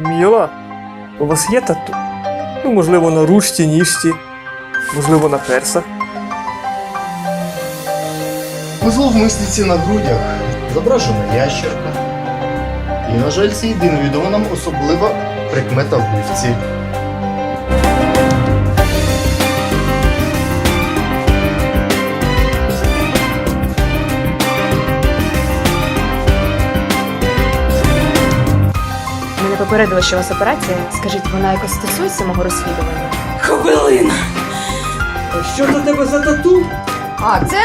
Міла, у вас є тату? Ну, можливо, на ручці, ніжці, можливо, на персах. Вузло в мисліці на грудях зображена ящерка. І, на жаль, це єдина відома нам особлива прикмета вбивці. Мене попередили, що у вас операція. Скажіть, вона якось стосується мого розслідування? Хвилина. Що за тебе за тату? А, це